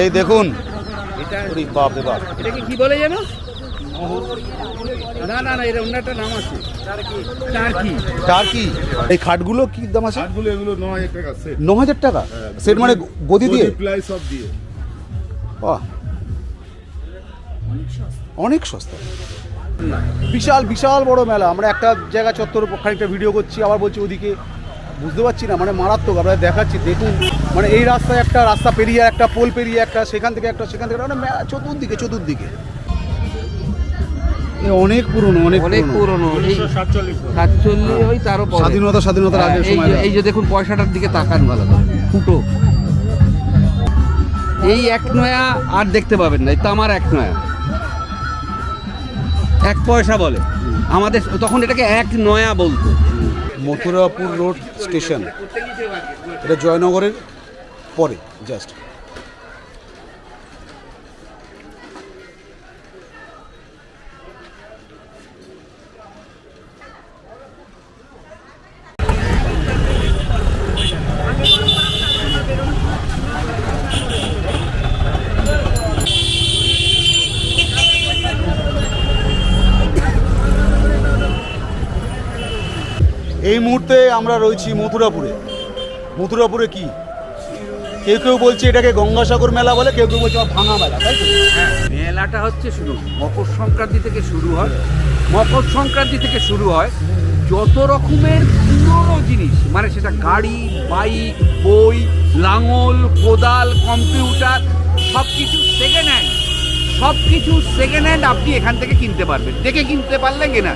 এই দেখুন। এটা বাপ রে বাপ। এটাকে কি বলে জানো? না না না এটা অন্য একটা নাম আছে। টার্কি। টার্কি। এই খাটগুলো কি দাম আছে? এগুলো টাকা সেট টাকা? সেট মানে গদি দিয়ে? প্লাই সব দিয়ে। বাহ। অনেক সস্তা। বিশাল বিশাল বড় মেলা। আমরা একটা জায়গা চত্বর খানিকটা ভিডিও করছি আবার বলছি ওদিকে। বুঝতে পারছি না মানে মারাত্মক। আমরা দেখাচ্ছি দেখুন। মানে এই রাস্তায় একটা রাস্তা পেরিয়ে একটা পোল পেরিয়ে একটা সেখান থেকে একটা সেখান থেকে মানে চতুর্দিকে চতুর্দিকে। এ অনেক পুরনো অনেক অনেক পুরনো। সাতচল্লিশ ওই তারও স্বাধীনতা স্বাধীনতার হ্যাঁ, আগের এই সময় যে- এই যে দেখুন পয়সাটার দিকে তাকান ভালো করে। ফুটো। এই এক নয়া আর দেখতে পাবেন না এই তামার এক নয়া। এক পয়সা বলে। আমাদের তখন এটাকে এক নয়া বলতো। Mathurapur road station. এটা জয়নগরের পরে জাস্ট এই মুহূর্তে আমরা রয়েছি মথুরাপুরে। মথুরাপুরে কি? কেউ কেউ বলছে এটাকে গঙ্গাসাগর মেলা বলে, কেউ কেউ বলছে ভাঙা মেলা, তাই তো? মেলাটা হচ্ছে শুরু, মকর সংক্রান্তি থেকে শুরু হয়। মকর সংক্রান্তি থেকে শুরু হয় যত রকমের পুরনো জিনিস মানে সেটা গাড়ি, বাইক, বই, লাঙল, কোদাল, কম্পিউটার সব কিছু সেকেন্ড হ্যান্ড সব কিছু সেকেন্ড হ্যান্ড আপনি এখান থেকে কিনতে পারবেন। দেখে কিনতে পারলে কেনা।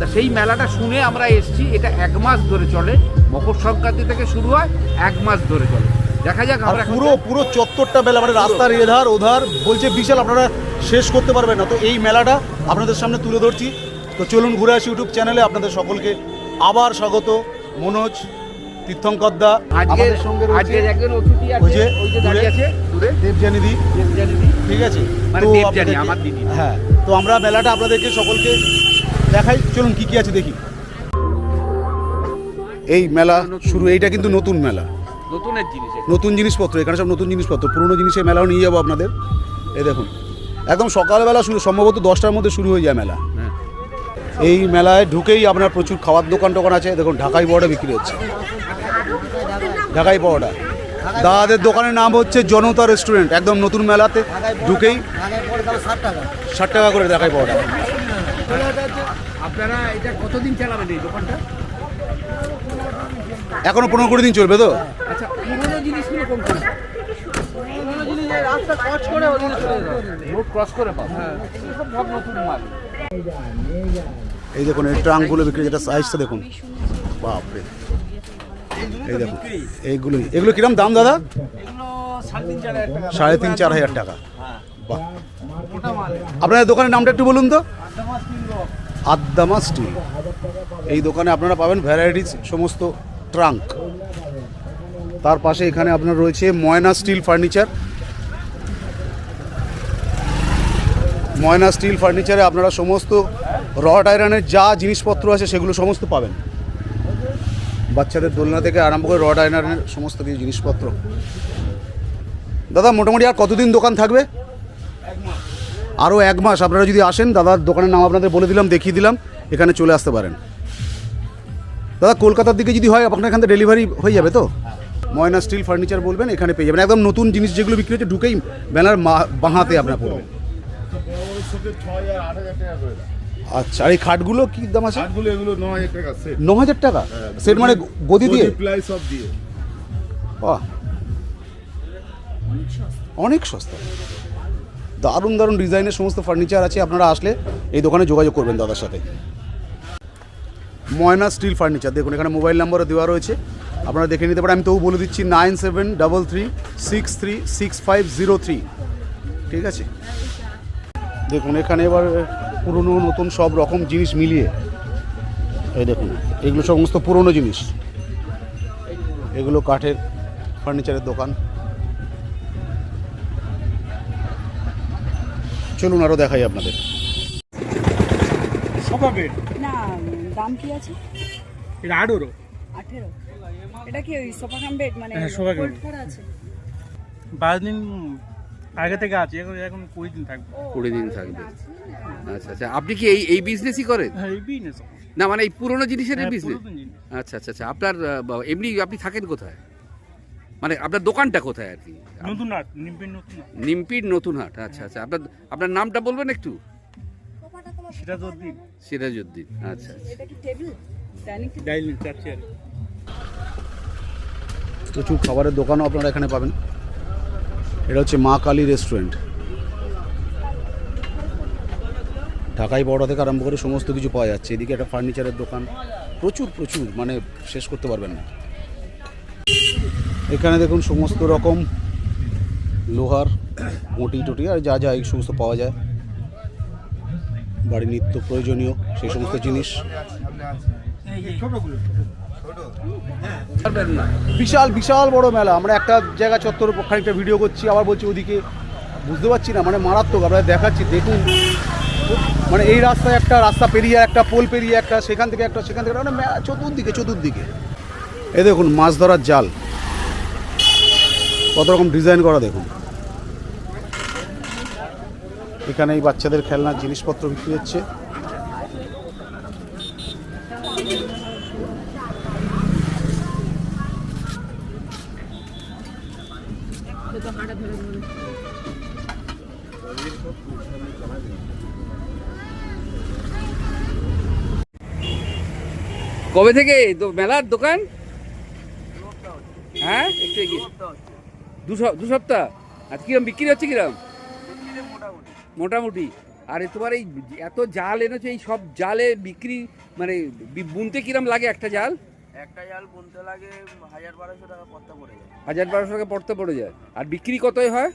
তা সেই মেলাটা শুনে আমরা এসছি এটা এক মাস ধরে চলে। মকর সংক্রান্তি থেকে শুরু হয় এক মাস ধরে চলে। দেখা যাক আমরা পুরো পুরো চত্বরটা মেলা মানে রাস্তার এধার ওধার বলছে বিশাল আপনারা শেষ করতে পারবেন না। তো এই মেলাটা আপনাদের সামনে তুলে ধরছি। তো চলুন ঘুরে আসি ইউটিউব চ্যানেলে আপনাদের সকলকে আবার স্বাগত। মনোজ তীর্থঙ্করদা আজকে আমাদের সঙ্গে আজকে একজন অতিথি আছে ওই যে দাঁড়িয়ে। আছে। দূরে দেবজানিদি। ঠিক আছে। মানে তো দেবযানী, আমার দিদি। হ্যাঁ তো আমরা মেলাটা আপনাদেরকে সকলকে দেখাই চলুন কি কি আছে দেখি। এই মেলা শুরু এইটা কিন্তু নতুন মেলা। নতুনের জিনিস নতুন জিনিসপত্র এখানে সব নতুন জিনিসপত্র পুরনো জিনিসের মেলাও নিয়ে যাব আপনাদের। এই দেখুন একদম সকালবেলা শুরু সম্ভবত দশটার মধ্যে শুরু হয়ে যায় মেলা। হ্যাঁ। এই মেলায় ঢুকেই আপনার প্রচুর খাবার দোকান টোকান আছে দেখুন ঢাকাই পরোটা বিক্রি হচ্ছে। ঢাকাই পরোটা। দাদাদের দোকানের নাম হচ্ছে জনতা রেস্টুরেন্ট একদম নতুন মেলাতে ঢুকেই ষাট টাকা করে ঢাকাই পরোটা। আপনারা এটা কতদিন চালাবেন এই দোকানটা? এখনও পনেরো কুড়ি দিন চলবে তো? আচ্ছা পুরোনো জিনিসগুলো কোন কোন রোড ক্রস করে পাবো হ্যাঁ সব সব নতুন মাল এই দেখুন এই ট্রাঙ্কগুলো বিক্রি যেটা সাইজটা দেখুন। বাপরে। এই দেখুন এইগুলো এগুলো কিরম দাম দাদা? সাড়ে তিন চার হাজার টাকা। বাহ। আপনাদের দোকানের নামটা একটু বলুন তো। আদ্দামা স্টিল। এই দোকানে আপনারা পাবেন ভ্যারাইটিস সমস্ত ট্রাঙ্ক। তার পাশে এখানে আপনার রয়েছে Moyna steel furniture. Moyna steel ফার্নিচারে আপনারা সমস্ত রড আয়রনের যা জিনিসপত্র আছে সেগুলো সমস্ত পাবেন। বাচ্চাদের দোলনা থেকে আরম্ভ করে রড আয়রনের সমস্ত কিছু জিনিসপত্র। দাদা, মোটামুটি আর কতদিন দোকান থাকবে? আরও এক মাস আপনারা যদি আসেন দাদার দোকানের নাম আপনাদের বলে দিলাম দেখিয়ে দিলাম এখানে চলে আসতে পারেন। দাদা কলকাতার দিকে যদি হয় আপনার এখান থেকে ডেলিভারি হয়ে যাবে তো? ময়না স্টিল ফার্নিচার বলবেন এখানে পেয়ে যাবেন। একদম নতুন জিনিস যেগুলো বিক্রি হচ্ছে ঢুকেই ব্যানার বাঁহাতে আপনার পড়বেন। আচ্ছা আর এই খাটগুলো কি দাম আছে? এগুলো ন হাজার টাকা সেট টাকা? সেট মানে গদি দিয়ে? প্লাই সব দিয়ে। বাহ। অনেক সস্তা। দারুণ দারুণ ডিজাইনের সমস্ত ফার্নিচার আছে, আপনারা আসলে এই দোকানে যোগাযোগ করবেন দাদার সাথে। ময়না স্টিল ফার্নিচার, দেখুন এখানে মোবাইল নাম্বারও দেওয়া রয়েছে, আপনারা দেখে নিতে পারেন, আমি তবু বলে দিচ্ছি nine seven double three six three six five zero three, ঠিক আছে? দেখুন, এখানে এবার পুরনো, নতুন সব রকম জিনিস মিলিয়ে, এই দেখুন, এগুলো সমস্ত পুরনো জিনিস। এগুলো কাঠের ফার্নিচারের দোকান। চলুন আরও দেখাই আপনাদের। না দাম কি আছে? এটা আঠেরো। আঠেরো। এটা কি ওই সোফা বেড মানে হ্যাঁ, আগে থেকে আছে এখন এখন কুড়ি দিন থাকবে কুড়ি দিন থাকবে। আচ্ছা আচ্ছা। আপনি কি এই এই বিজনেসই করেন? হ্যাঁ এই বিজনেস না মানে এই পুরোনো জিনিসের বিজনেস আচ্ছা আচ্ছা আচ্ছা। আপনার এমনি আপনি থাকেন কোথায়? মানে আপনার দোকানটা কোথায় আর কি? নতুন আট নিমপিন নতুন নিমপির নতুন হাট আচ্ছা আচ্ছা। আপনার আপনার নামটা বলবেন একটু? সিরাজউদ্দিন। আচ্ছা আচ্ছা। এটা কি টেবিল? ডাইনিং চার চেয়ার। প্রচুর খাবারের দোকানও আপনারা এখানে পাবেন। এটা হচ্ছে মা কালী রেস্টুরেন্ট। ঢাকাই বড় থেকে আরম্ভ করে সমস্ত কিছু পাওয়া যাচ্ছে। এদিকে একটা ফার্নিচারের দোকান। প্রচুর প্রচুর মানে শেষ করতে পারবেন না। এখানে দেখুন সমস্ত রকম লোহার মটি টুটি আর যা যা এই সমস্ত পাওয়া যায়। বাড়ির নিত্য প্রয়োজনীয় সেই সমস্ত জিনিস। বিশাল বিশাল বড় মেলা। আমরা একটা জায়গা চত্বর খানিকটা ভিডিও করছি, আবার বলছি ওদিকে। বুঝতে পারছি না মানে মারাত্মক। আমরা দেখাচ্ছি, দেখুন। মানে এই রাস্তায় একটা রাস্তা পেরিয়ে, একটা পোল পেরিয়ে, একটা সেখান থেকে একটা, সেখান থেকে মানে চতুর্দিকে চতুর্দিকে। এ দেখুন, মাছ ধরার জাল। কত রকম ডিজাইন করা দেখুন। এখানে এই বাচ্চাদের খেলনার জিনিসপত্র বিক্রি হচ্ছে। কবে থেকে মেলার দোকান? হ্যাঁ? একটু এগিয়ে। দু সপ্তাহ? আর কিরম বিক্রি হচ্ছে কিরম? মোটামুটি। আর তোমার এই এত জাল এনেছো এই সব জালে বিক্রি মানে বুনতে কিরম লাগে একটা জাল? একটা জাল বুনতে লাগে হাজার বারোশো টাকা পত্তা পড়ে যায়। হাজার বারোশো টাকা পড়তে পড়ে যায়। আর বিক্রি কতই হয়?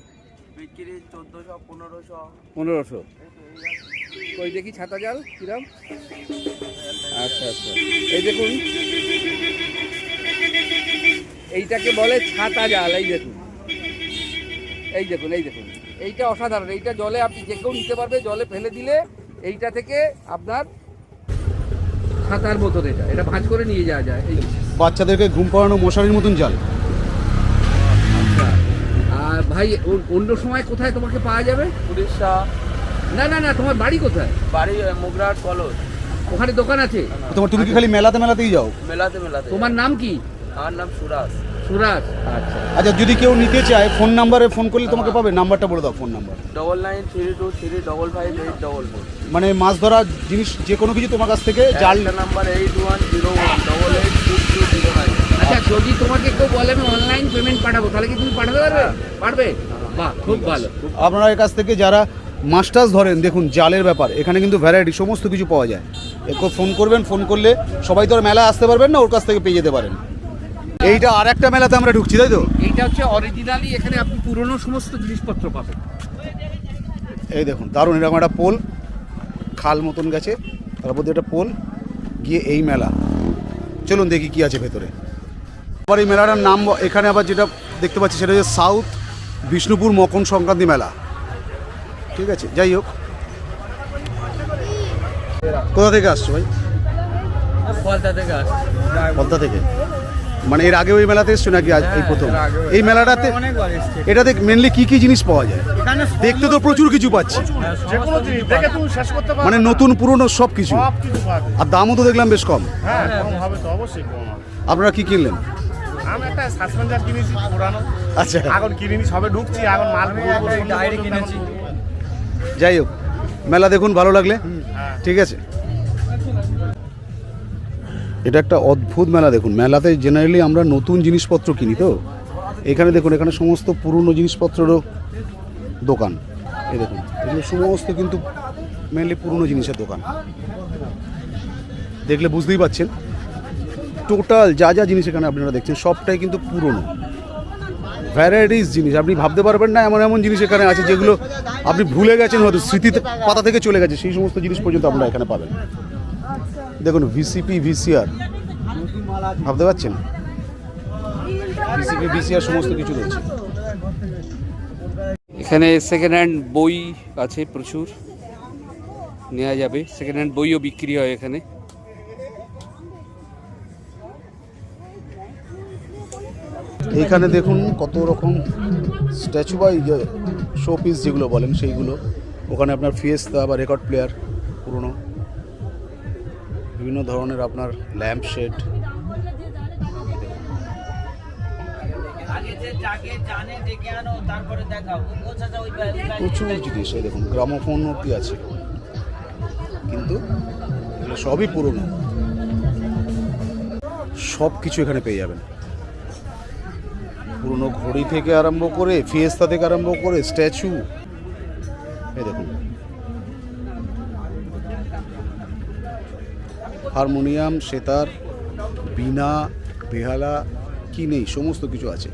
বিক্রি চোদ্দোশো পনেরোশো। পনেরোশো। ওই দেখি ছাতা জাল কিরম? আচ্ছা আচ্ছা। এই দেখুন। এইটাকে বলে ছাতা জাল এই দেখুন। এই দেখুন এই দেখুন। এইটা অসাধারণ এইটা জলে আপনি যে কেউ নিতে পারবে জলে ফেলে দিলে এইটা থেকে আপনার ছাতার মতন এটা এটা ভাঁজ করে নিয়ে যাওয়া যায়। এই বাচ্চাদেরকে ঘুম পাড়ানো মশারির মতন জাল। আচ্ছা। আর ভাই অন্য সময় কোথায় তোমাকে পাওয়া যাবে? উড়িষ্যা। না না না তোমার বাড়ি কোথায়? বাড়ি মুগরাট কলস ওখানে দোকান আছে? তোমার তুমি কি খালি মেলাতে মেলাতেই যাও? মেলাতে মেলাতে। তোমার নাম কি? আমার নাম সুরাজ। সুরাজ। আচ্ছা। আচ্ছা যদি কেউ নিতে চায় ফোন নাম্বারে ফোন করলে তোমাকে পাবে। নাম্বারটা বলে দাও phone number. Double nine three two three double five eight double four মানে মাছ ধরা জিনিস যে কোনো কিছু তোমার কাছ থেকে জাল number eight one zero one double eight six two zero nine আচ্ছা যদি তোমাকে কেউ বলে আমি অনলাইন পেমেন্ট পাঠাবো তাহলে কি তুমি পাঠাতে পারবে? পারবে? বাহ খুব ভালো। আপনারা এর কাছ থেকে যারা মাস্টার্স ধরেন দেখুন জালের ব্যাপার এখানে কিন্তু ভ্যারাইটি সমস্ত কিছু পাওয়া যায়। একটু ফোন করবেন ফোন করলে সবাই তো আর মেলায় আসতে পারবেন না ওর কাছ থেকে পেয়ে যেতে পারেন। এইটা আর একটা মেলাতে আমরা ঢুকছি তাই তো? এইটা হচ্ছে অরিজিনালি এখানে আপনি পুরনো সমস্ত জিনিসপত্র পাবেন। এই দেখুন দারুণ এরকম একটা পোল খাল মতন গেছে তারপর দিয়ে একটা পোল গিয়ে এই মেলা। চলুন দেখি কি আছে ভেতরে। আবার এই মেলাটার নাম এখানে আবার যেটা দেখতে পাচ্ছি সেটা হচ্ছে সাউথ বিষ্ণুপুর মকন সংক্রান্তি মেলা। ঠিক আছে যাই হোক। কোথা থেকে আসছো ভাই? থেকে পদ্মা থেকে? মানে এর আগে ওই মেলাতে এসছো নাকি আজ এই প্রথম? এই মেলাটাতে এটাতে মেনলি কি কি জিনিস পাওয়া যায়? দেখতে তো প্রচুর কিছু পাচ্ছি। যে কোনো জিনিস দেখে তুমি শেষ করতে পারো মানে নতুন পুরনো সব কিছু। সব কিছু পাবে আর দামও তো দেখলাম বেশ কম। হ্যাঁ আপনারা কি কিনলেন? আমি একটা সাসপেন্সার কিনেছি পুরানো। আচ্ছা। এখন কিনিনি সবে ঢুকছি এখন মাল ডায়েরি কিনেছি। যাই হোক মেলা দেখুন ভালো লাগলে। ঠিক আছে। এটা একটা অদ্ভুত মেলা দেখুন। মেলাতে জেনারেলি আমরা নতুন জিনিসপত্র কিনি তো। এখানে দেখুন, এখানে সমস্ত পুরনো জিনিসপত্রেরও দোকান। এই দেখুন, এগুলো সমস্ত কিন্তু মেনলি পুরনো জিনিসের দোকান। দেখলে বুঝতেই পাচ্ছেন। টোটাল যা যা জিনিস এখানে আপনারা দেখছেন, সবটাই কিন্তু পুরনো। ভ্যারাইটিস জিনিস, আপনি ভাবতে পারবেন না এমন এমন জিনিস এখানে আছে যেগুলো আপনি ভুলে গেছেন হয়তো, স্মৃতিতে পাতা থেকে চলে গেছে, সেই সমস্ত জিনিস পর্যন্ত আপনারা এখানে পাবেন। দেখুন ভিসিপি ভিসিআর ভাবতে পারছেন? ভিসিপি ভিসিআর সমস্ত কিছু রয়েছে। এখানে সেকেন্ড হ্যান্ড বই আছে প্রচুর নেওয়া যাবে। সেকেন্ড হ্যান্ড বইও বিক্রি হয় এখানে। এইখানে দেখুন কত রকম স্ট্যাচু বা শো পিস যেগুলো বলেন সেইগুলো। ওখানে আপনার ফিয়েস্তা বা রেকর্ড প্লেয়ার পুরনো। বিভিন্ন ধরনের আপনার ল্যাম্প শেড। প্রচুর জিনিস এই দেখুন গ্রামোফোন অব্দি আছে। কিন্তু এগুলো সবই পুরনো। সব কিছু এখানে পেয়ে যাবেন। পুরনো ঘড়ি থেকে আরম্ভ করে ফিয়েস্তা থেকে আরম্ভ করে স্ট্যাচু। এই দেখুন হারমোনিয়াম সেতার বীণা বেহালা কি নেই সমস্ত কিছু আছে।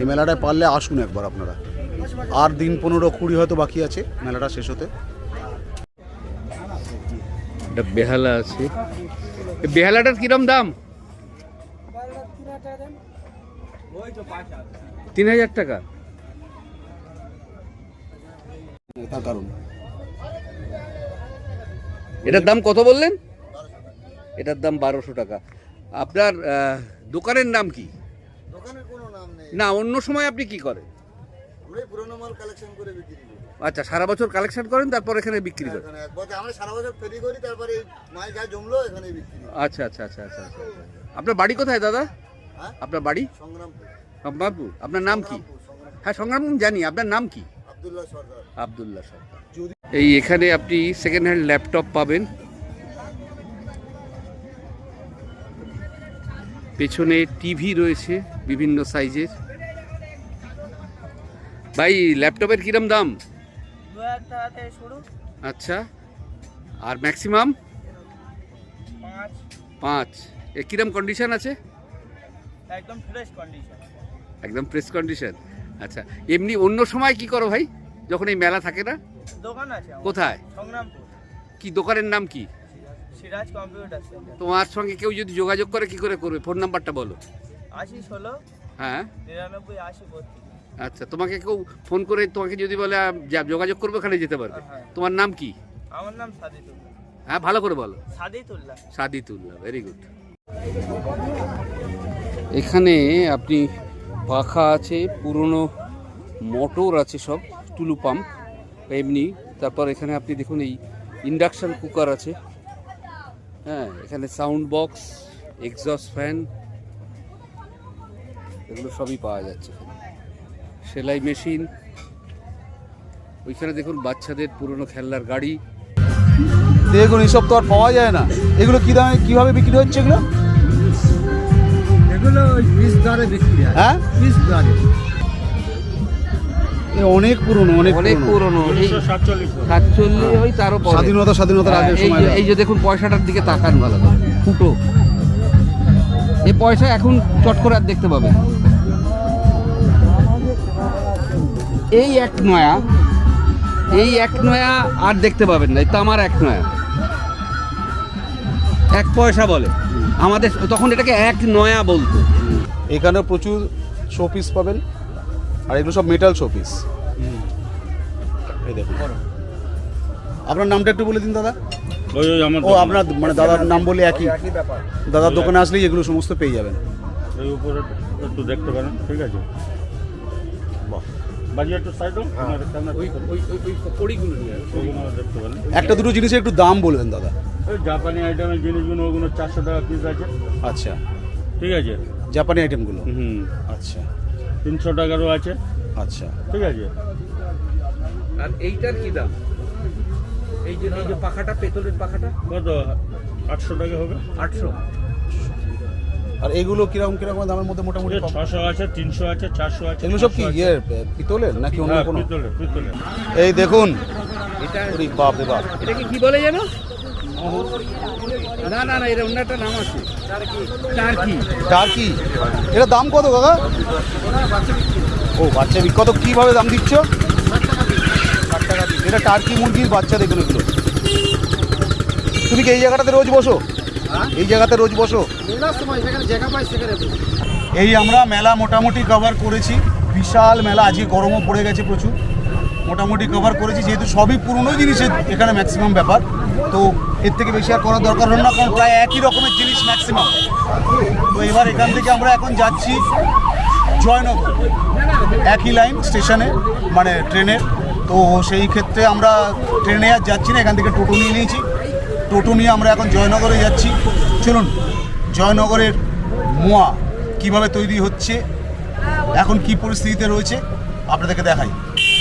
এই মেলাটায় পারলে আসুন একবার আপনারা। আর দিন পনেরো কুড়ি হয়তো বাকি আছে মেলাটা শেষ হতে। বেহালা আছে। বেহালাটার কিরম দাম? তিন হাজার টাকা। তার কারণ। এটার দাম কত বললেন? এটার দাম বারোশো টাকা। আপনার দোকানের নাম কি? দোকানের কোনো নাম নেই। না অন্য সময় আপনি কি করেন? পুরোনো মাল কালেকশন করে আচ্ছা সারা বছর কালেকশন করেন তারপর এখানে বিক্রি করেন? এখানে এক বছর আমরা সারা বছর ফেরি করি তারপরে এই মাল যা জমলো এখানে বিক্রি আচ্ছা আচ্ছা আচ্ছা আচ্ছা আচ্ছা। আপনার বাড়ি কোথায় দাদা? হ্যাঁ? আপনার বাড়ি? সংগ্রামপুর। আপনার নাম কি? হ্যাঁ সংগ্রামপুর জানি। আপনার নাম কি? আবদুল্লাহ সর্দার। আবদুল্লাহ সরকার এই এখানে আপনি সেকেন্ড হ্যান্ড ল্যাপটপ পাবেন। পেছনে টিভি রয়েছে বিভিন্ন সাইজের। ভাই ল্যাপটপের কিরম দাম? আচ্ছা আর ম্যাক্সিমাম? পাঁচ। এ কিরম কন্ডিশন আছে? একদম ফ্রেশ কন্ডিশন একদম ফ্রেশ কন্ডিশন আচ্ছা এমনি অন্য সময় কি করো ভাই? যখন এই মেলা থাকে না? দোকান আছে কোথায়? সংগ্রামপুর। কি দোকানের নাম কি? Siraj computer centre. তোমার সঙ্গে কেউ যদি যোগাযোগ করে কি করে করবে? ফোন নাম্বারটা বলো। আশি ষোলো হ্যাঁ। নিরানব্বই আশি বত্রিশ। আচ্ছা তোমাকে কেউ ফোন করে তোমাকে যদি বলে যা যোগাযোগ করবে ওখানে যেতে পারবে। হ্যাঁ। তোমার নাম কি? আমার নাম সাদিতুল্লাহ। হ্যাঁ ভালো করে বলো। সাদিতুল্লাহ। সাদিতুল্লাহ ভেরি গুড এখানে আপনি পাখা আছে পুরনো মোটর আছে সব টুলু পাম্প এমনি। তারপর এখানে আপনি দেখুন এই ইন্ডাকশান কুকার আছে। হ্যাঁ এখানে সাউন্ড বক্স এক্সস্ট ফ্যান এগুলো সবই পাওয়া যাচ্ছে সেলাই মেশিন ওইখানে দেখুন বাচ্চাদের পুরনো খেলনার গাড়ি। দেখুন এইসব তো আর পাওয়া যায় না। এগুলো কি দামে কীভাবে বিক্রি হচ্ছে এগুলো? এগুলো ওই পিস দরে বিক্রি হয়। হ্যাঁ? পিস দরে। অনেক পুরনো অনেক অনেক পুরনো। এই সাতচল্লিশ ওই তারও। স্বাধীনতা স্বাধীনতার হ্যাঁ, আগের এই যে- দেখুন পয়সাটার দিকে তাকান ভালো ফুটো। এই পয়সা এখন চট করে আর দেখতে পাবেন এই এক নয়া এই এক নয়া আর দেখতে পাবেন না এই তামার এক নয়া। এক পয়সা বলে। আমাদের তখন এটাকে এক নয়া বলতো। এখানে প্রচুর শোপিস পাবেন। আর এগুলো সব মেটাল শোপিস এই দেখুন। আপনার নামটা একটু বলে দিন দাদা। ও আপনার মানে দাদার নাম বলে একই। দাদার দোকানে আসলেই এগুলো সমস্ত পেয়ে যাবেন। ওই উপরে একটু দেখতে পারেন ঠিক আছে? বাজি একটু সাইড ওই ওই ওই ওই কড়িগুলো নিয়ে আসো। দেখতে পারেন। একটা দুটো জিনিসের একটু দাম বলবেন দাদা। ওই জাপানি আইটেমের জিনিসগুলো ওগুলো চারশো টাকা পিস আছে। আচ্ছা। ঠিক আছে? জাপানি আইটেমগুলো হুম। আচ্ছা। তিনশো টাকারও আছে। আচ্ছা। ঠিক আছে? আর এইটার কি দাম? এই যে এই যে পাখাটা পেতলের পাখাটা? কত? আটশো টাকা হবে। আটশো। আর এগুলো কীরকম কীরকম দামের মধ্যে মোটামুটি? ছশো আছে তিনশো আছে চারশো আছে এগুলো সব কি ইয়ে পিতলের নাকি অন্য হ্যাঁ, কোনো? পিতলের পিতলের। এই দেখুন। এটা বাপ রে বাপ। এটাকে কি বলে জানো না না না এর অন্য একটা নাম আছে। টার্কি টার্কি এটা দাম কত কাকা ও বাচ্চা কত কীভাবে দাম দিচ্ছ। এটা টার্কি মুরগির বাচ্চা দেখুন এগুলো। তুমি কি এই জায়গাটাতে রোজ বসো? এই জায়গাতে রোজ বসো? এই আমরা মেলা মোটামুটি কভার করেছি। বিশাল মেলা আজকে গরমও পড়ে গেছে প্রচুর। মোটামুটি কভার করেছি যেহেতু সবই পুরনো জিনিসের এখানে ম্যাক্সিমাম ব্যাপার। তো এর থেকে বেশি আর করার দরকার হলো না, কারণ প্রায় একই রকমের জিনিস ম্যাক্সিমাম তো এবার এখান থেকে আমরা এখন যাচ্ছি জয়নগর। একই লাইন স্টেশনে মানে ট্রেনের। তো সেই ক্ষেত্রে আমরা ট্রেনে আর যাচ্ছি না, এখান থেকে টোটো নিয়ে নিয়েছি। টোটো নিয়ে আমরা এখন জয়নগরে যাচ্ছি। চলুন, জয়নগরের মোয়া কীভাবে তৈরি হচ্ছে, এখন কি পরিস্থিতিতে রয়েছে, আপনাদেরকে দেখাই।